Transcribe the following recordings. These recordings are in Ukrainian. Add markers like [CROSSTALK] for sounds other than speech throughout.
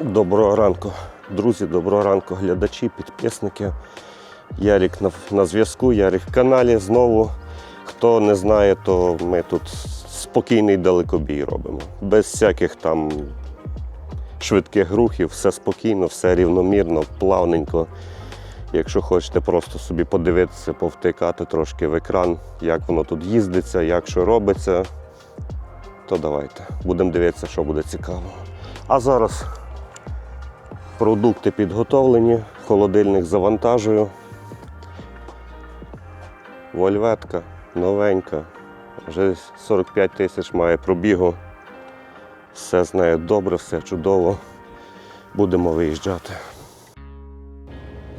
Доброго ранку, друзі, доброго ранку, глядачі, підписники. Ярік на, на зв'язку, Ярік в каналі знову. Хто не знає, то ми тут спокійний далекобій робимо. Без всяких там швидких рухів, все спокійно, все рівномірно, плавненько. Якщо хочете просто собі подивитися, повтикати трошки в екран, як воно тут їздиться, як що робиться, то давайте. Будемо дивитися, що буде цікаво. А зараз продукти підготовлені, холодильник завантажую. Вольветка новенька, вже 45 тисяч має пробігу. Все з нею добре, все чудово. Будемо виїжджати.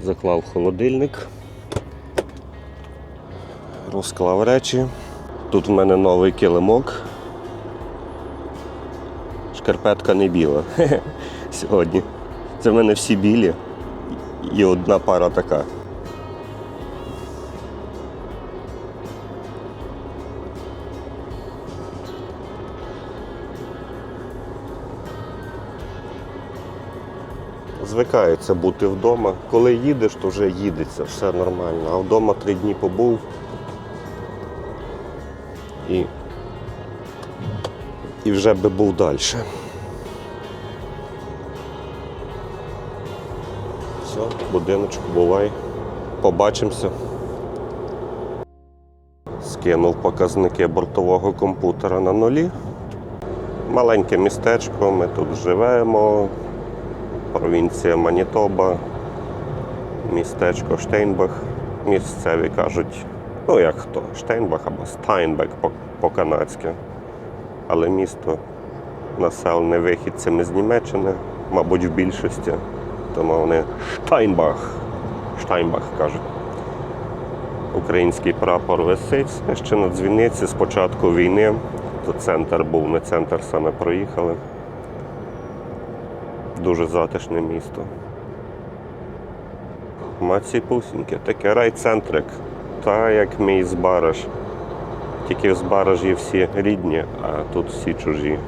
Заклав холодильник, розклав речі. Тут в мене новий килимок. Шкарпетка не біла [LAUGHS] сьогодні. Це в мене всі білі і одна пара така. Звикається бути вдома. Коли їдеш, то вже їдеться, все нормально. А вдома три дні побув. І, і вже би був далі. Будиночок, бувай. Побачимося. Скинув показники бортового комп'ютера на нулі. Маленьке містечко, ми тут живемо. Провінція Манітоба, містечко Штейнбах. Місцеві кажуть, ну як хто, Штейнбах або Стайнбек по- по-канадськи. Але місто населене вихідцями з Німеччини, мабуть, в більшості. Тому вони Штайнбах. Штайнбах кажуть. Український прапор висить ще на дзвіниці з початку війни. То центр був, не центр саме проїхали. Дуже затишне місто. Маці пусіньки, таке райцентрик, та як мій Збараж. Тільки в Збаражі всі рідні, а тут всі чужі.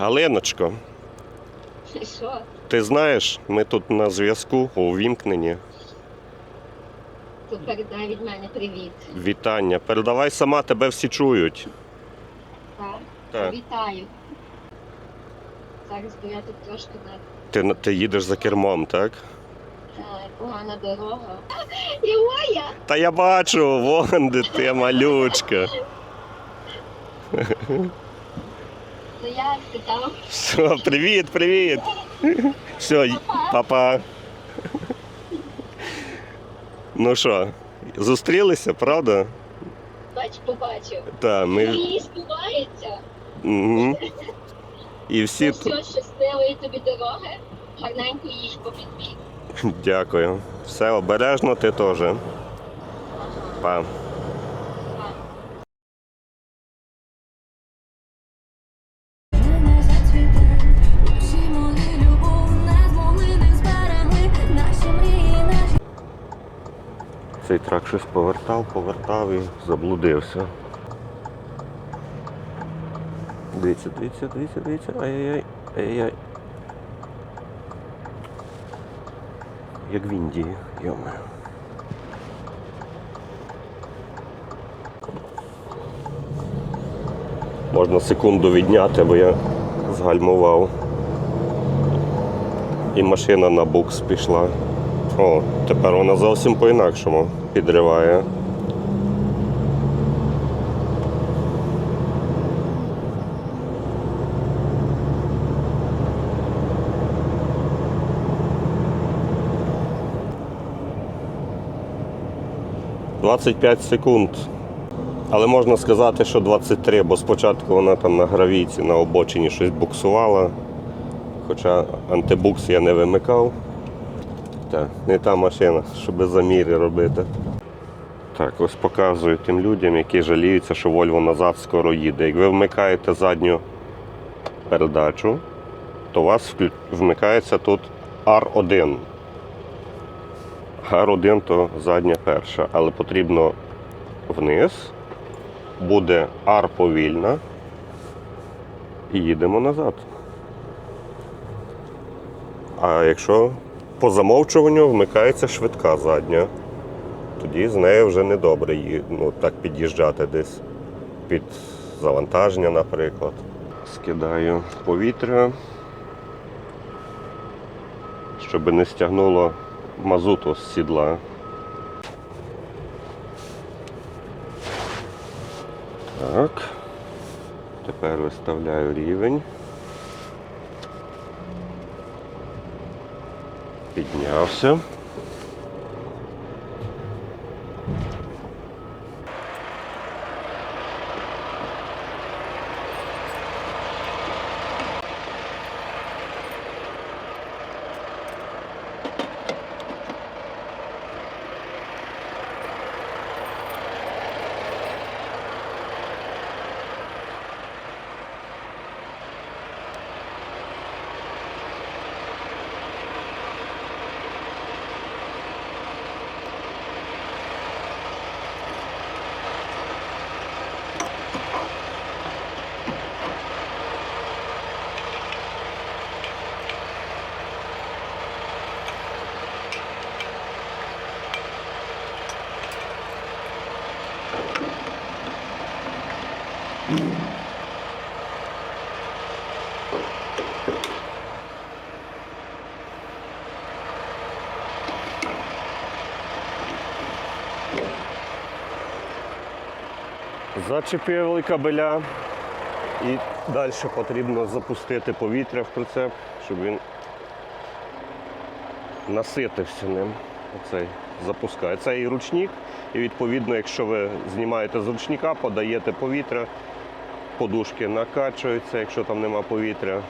Галиночко, Що? ти знаєш, ми тут на зв'язку увімкнені. То передай від мене привіт. Вітання. Передавай сама, тебе всі чують. Так? Так. Вітаю. Зараз бо я тут трошки на Ти, ти їдеш за кермом, так? Ай, погана дорога. [LAUGHS] Ілоя! Та я бачу, вон де ти малючка. [LAUGHS] Ну я спитав. Все, привіт, привіт. Все, папа. Ну що, зустрілися, правда? Бач, побачив. Так, ми. Збуваються. Угу. І всі Ну все, щасливої тобі дороги. Гарненько їж по підбіг. Дякую. Все обережно, ти теж. Па. Цей трак щось повертав, повертав і заблудився. Дивіться, дивіться, дивіться, дивіться. Ай-яй-яй, ай-яй. Як в Індії, йоме. Можна секунду відняти, бо я згальмував. І машина на букс пішла. О, тепер вона зовсім по-інакшому підриває. Двадцять п'ять секунд. Але можна сказати, що 23, бо спочатку вона там на гравійці на обочині щось буксувала. Хоча антибукс я не вимикав. Так, не та машина, щоб заміри робити. Так, ось показую тим людям, які жаліються, що Volvo назад скоро їде. Як ви вмикаєте задню передачу, то у вас вмикається тут R1. R1 то задня перша, але потрібно вниз, буде R повільна і їдемо назад. А якщо по замовчуванню вмикається швидка задня, тоді з нею вже недобре ну, так під'їжджати десь під завантаження, наприклад. Скидаю повітря, щоб не стягнуло мазуту з сідла. Так. Тепер виставляю рівень. Піднявся. Зачепили кабеля і далі потрібно запустити повітря в прицеп, щоб він наситився ним. Оцей запускає. Це і ручник, і відповідно, якщо ви знімаєте з ручника, подаєте повітря, подушки накачуються, якщо там нема повітря,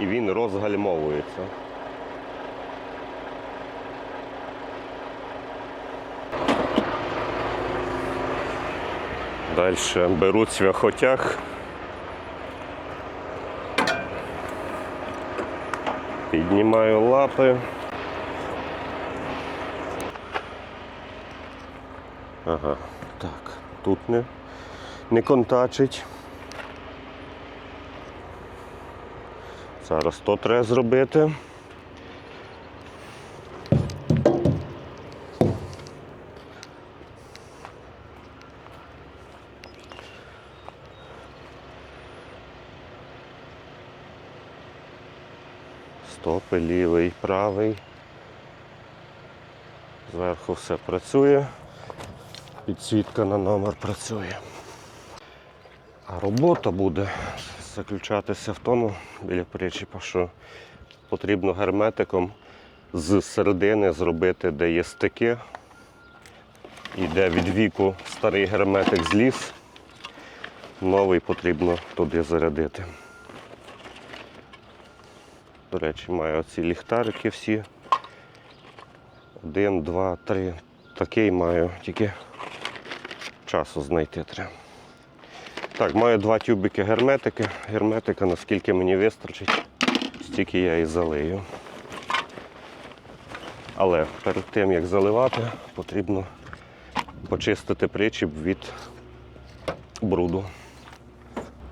і він розгальмовується. Далі беру цвяхотяг. Піднімаю лапи. Ага, так, тут не, не контачить. Зараз то треба зробити. Стопи лівий, правий. Зверху все працює. Підсвітка на номер працює. А робота буде заключатися в тому біля причіпа, що потрібно герметиком з середини зробити, де є стики, і де від віку старий герметик зліз, новий потрібно туди зарядити. До речі, маю оці ліхтарики всі. Один, два, три. Такий маю, тільки часу знайти треба. Так, маю два тюбики герметики. Герметика, наскільки мені вистачить, стільки я і залию. Але перед тим як заливати, потрібно почистити причіп від бруду.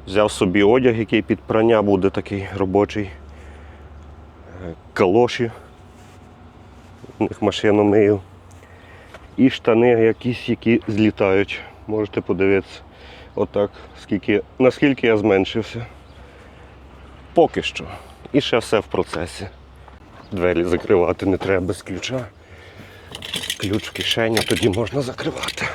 Взяв собі одяг, який під прання буде такий робочий. Е, Калоші. У них машину мию. І штани якісь, які злітають. Можете подивитися. Отак, скільки, наскільки я зменшився. Поки що. І ще все в процесі. Двері закривати не треба без ключа. Ключ в кишені, тоді можна закривати.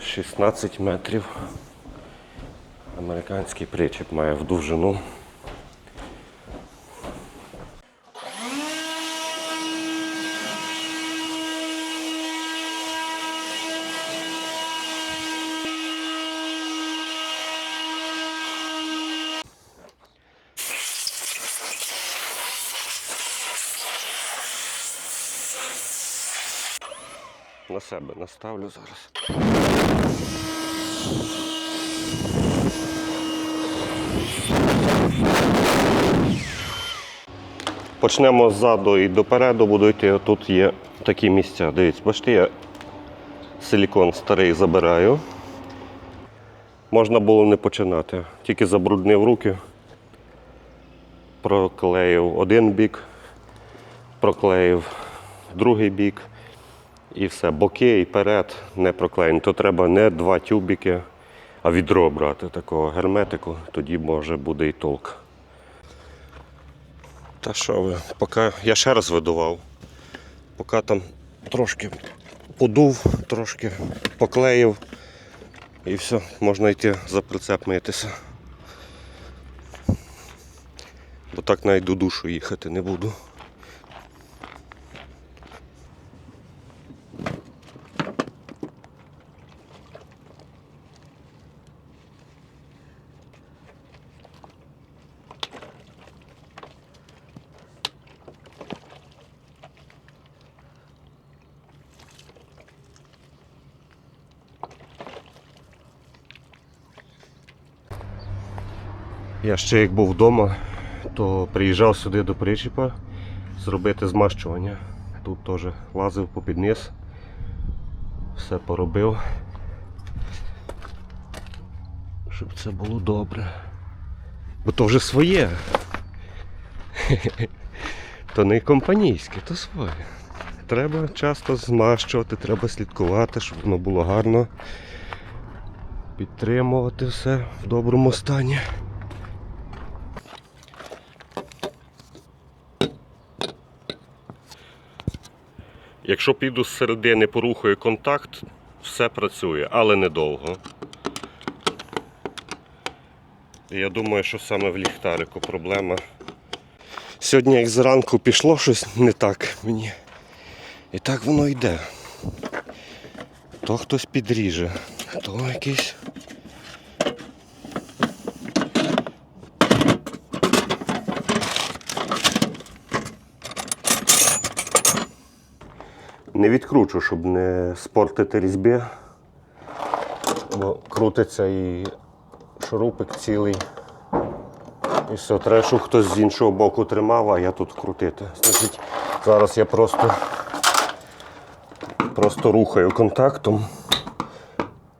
Шістнадцять метрів американський причіп має в довжину. На себе наставлю зараз. Почнемо ззаду і допереду буду йти. Тут є такі місця. Дивіться, бачите, я силікон старий забираю. Можна було не починати. Тільки забруднив руки, проклеїв один бік, проклеїв другий бік і все. Боки і перед не проклеєні. То треба не два тюбіки, а відро брати такого герметику, тоді може буде і толк. Та що ви, поки я ще раз видував, поки там трошки подув, трошки поклеїв і все, можна йти за прицеп митися. Бо так навіть до душу їхати не буду. Я ще як був вдома, то приїжджав сюди до причіпа зробити змащування. Тут теж лазив по низ, все поробив, щоб це було добре. Бо то вже своє. [LAUGHS] То не компанійське, то своє. Треба часто змащувати, треба слідкувати, щоб воно було гарно. Підтримувати все в доброму стані. Якщо піду з середини, порухаю контакт, все працює, але недовго. Я думаю, що саме в ліхтарику проблема. Сьогодні, як зранку пішло щось не так мені. І так воно йде. То хтось підріже, то якийсь. Не відкручу, щоб не спортити різьбі, бо крутиться і шурупик цілий. І все, треба, щоб хтось з іншого боку тримав, а я тут крутити. Значить, зараз я просто, просто рухаю контактом.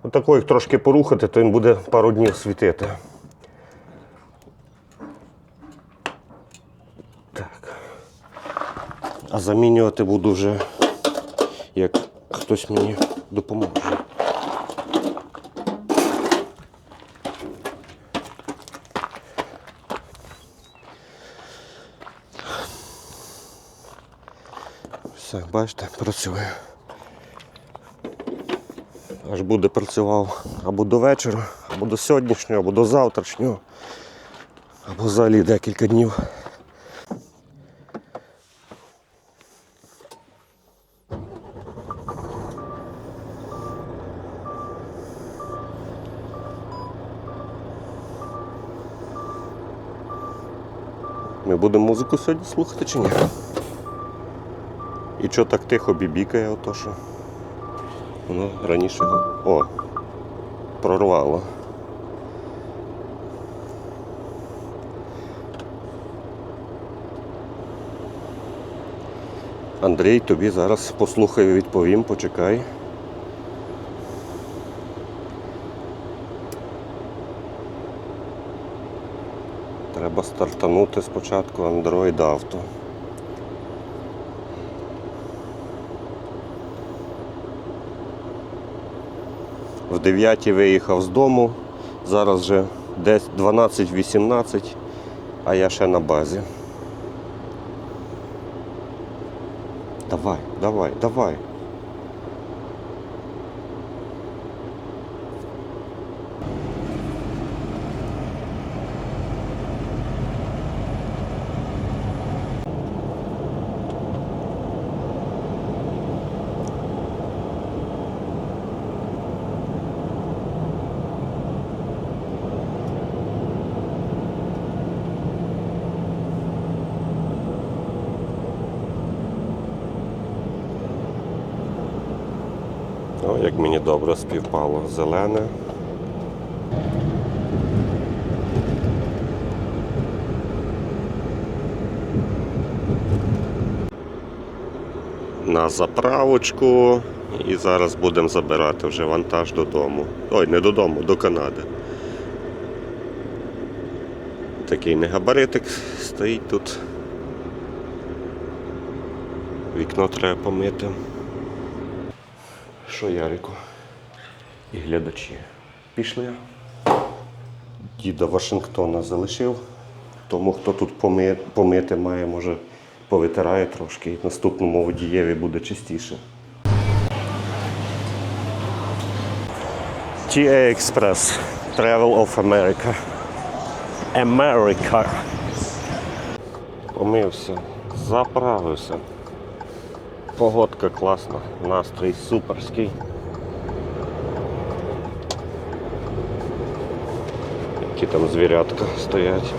Отако їх трошки порухати, то він буде пару днів світити. Так. А замінювати буду вже як хтось мені допоможе. Все, бачите, працює. Аж буде працював або до вечора, або до сьогоднішнього, або до завтрашнього, або взагалі декілька днів. Ми будемо музику сьогодні слухати чи ні? І чого так тихо бібікає ото що? Воно раніше. О! Прорвало. Андрій, тобі зараз послухаю, відповім, почекай. Треба стартанути спочатку Android Auto. В 9 виїхав з дому, зараз вже десь 12-18, а я ще на базі. Давай, давай, давай. Як мені добре співпало. Зелене. На заправочку. І зараз будемо забирати вже вантаж додому. Ой, не додому, до Канади. Такий негабаритик стоїть тут. Вікно треба помити. Що, Ярику? І глядачі. Пішли. Діда Вашингтона залишив. Тому хто тут поми- помити має, може повитирає трошки і наступному водієві буде чистіше. TA Express Travel of America. America. Помився, заправився. Погодка класна, настрій суперський. Які там звірятка стоять.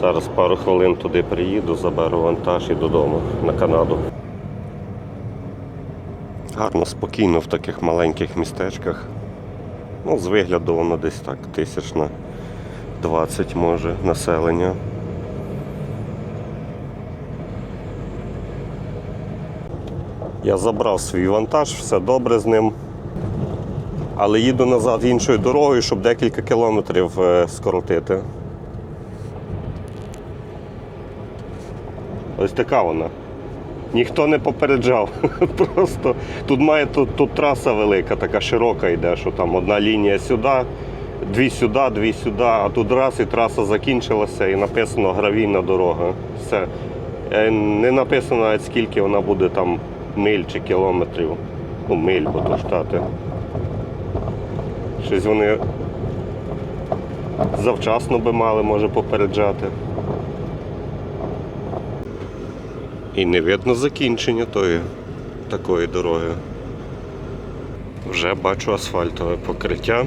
Зараз пару хвилин туди приїду, заберу вантаж і додому на Канаду. Гарно, спокійно в таких маленьких містечках. Ну, з вигляду воно десь так, тисяч на 20 може населення. Я забрав свій вантаж, все добре з ним. Але їду назад іншою дорогою, щоб декілька кілометрів е, скоротити. Ось така вона. Ніхто не попереджав. [LAUGHS] Просто тут має тут, тут траса велика, така широка йде, що там одна лінія сюди, дві сюди, дві сюди, а тут раз і траса закінчилася і написано гравійна дорога. Все. Е, Не написано навіть скільки вона буде там миль чи кілометрів. Ну, миль, бо то штати. Щось вони завчасно би мали, може, попереджати. І не видно закінчення тої такої дороги. Вже бачу асфальтове покриття.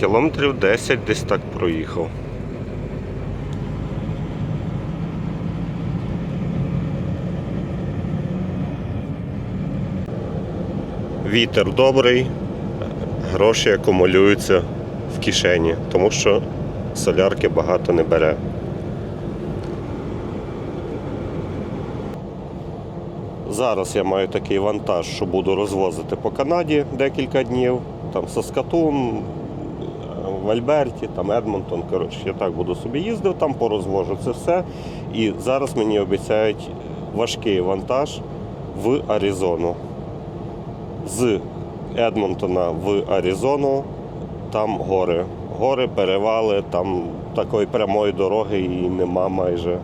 Кілометрів 10 десь так проїхав. Вітер добрий, гроші акумулюються в кишені, тому що солярки багато не бере. Зараз я маю такий вантаж, що буду розвозити по Канаді декілька днів. Там Саскатун, в Альберті, там Едмонтон. Коротше, я так буду собі їздив, там порозвожу це все. І зараз мені обіцяють важкий вантаж в Аризону. З Едмонтона в Аризону там гори. Гори, перевали, там такої прямої дороги і нема майже.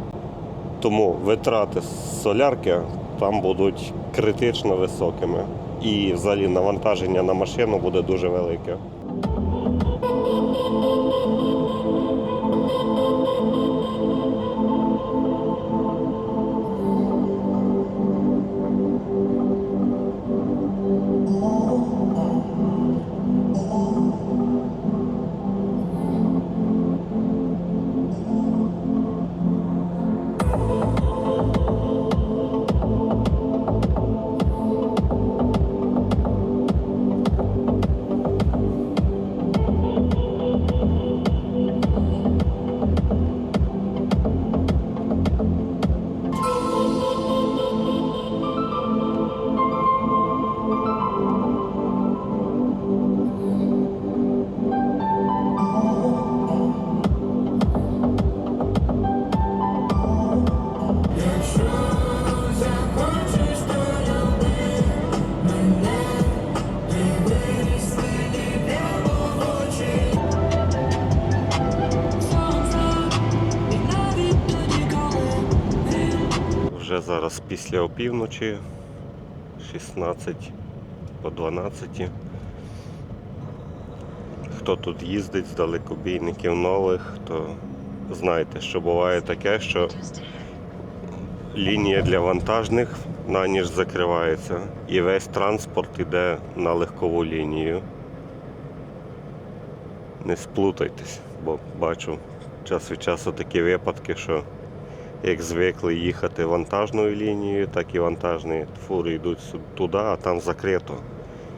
Тому витрати солярки там будуть критично високими. І взагалі навантаження на машину буде дуже велике. Зараз після опівночі, 16 по 12. Хто тут їздить з далекобійників нових, то знаєте, що буває таке, що лінія для вантажних на ніж закривається і весь транспорт йде на легкову лінію. Не сплутайтесь, бо бачу час від часу такі випадки, що як звикли їхати вантажною лінією, так і вантажні фури йдуть туди, а там закрито.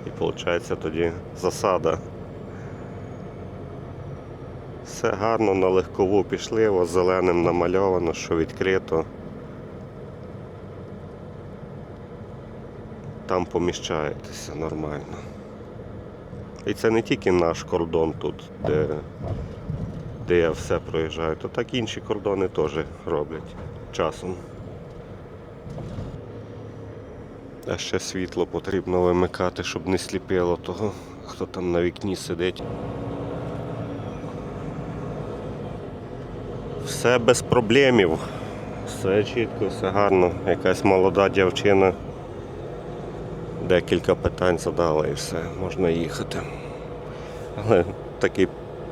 І виходить тоді засада. Все гарно на легкову пішли, ось зеленим намальовано, що відкрито. Там поміщаєтеся нормально. І це не тільки наш кордон тут, де, де я все проїжджаю, то так інші кордони теж роблять часом. А ще світло потрібно вимикати, щоб не сліпило того, хто там на вікні сидить. Все без проблемів. Все чітко, все гарно. Якась молода дівчина. Декілька питань задала і все, можна їхати. Але такий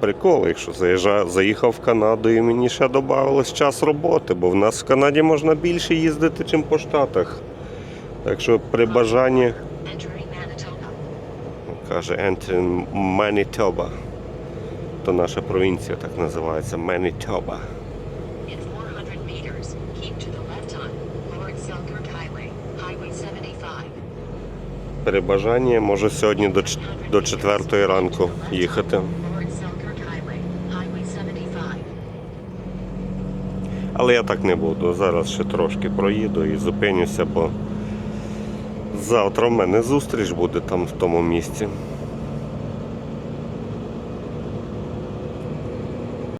прикол, якщо заїжджа, заїхав в Канаду і мені ще додавалось час роботи, бо в нас в Канаді можна більше їздити, ніж по Штатах. Так що при бажанні Entering Manitoba. каже Ентін Манітоба. То наша провінція так називається Манітоба. In 400 meters, keep to the left on Lord Selkirk Highway, Highway 75. При бажанні можу сьогодні до, ч- 100 до meters, четвертої ранку їхати. Але я так не буду. Зараз ще трошки проїду і зупинюся, бо завтра в мене зустріч буде там в тому місці.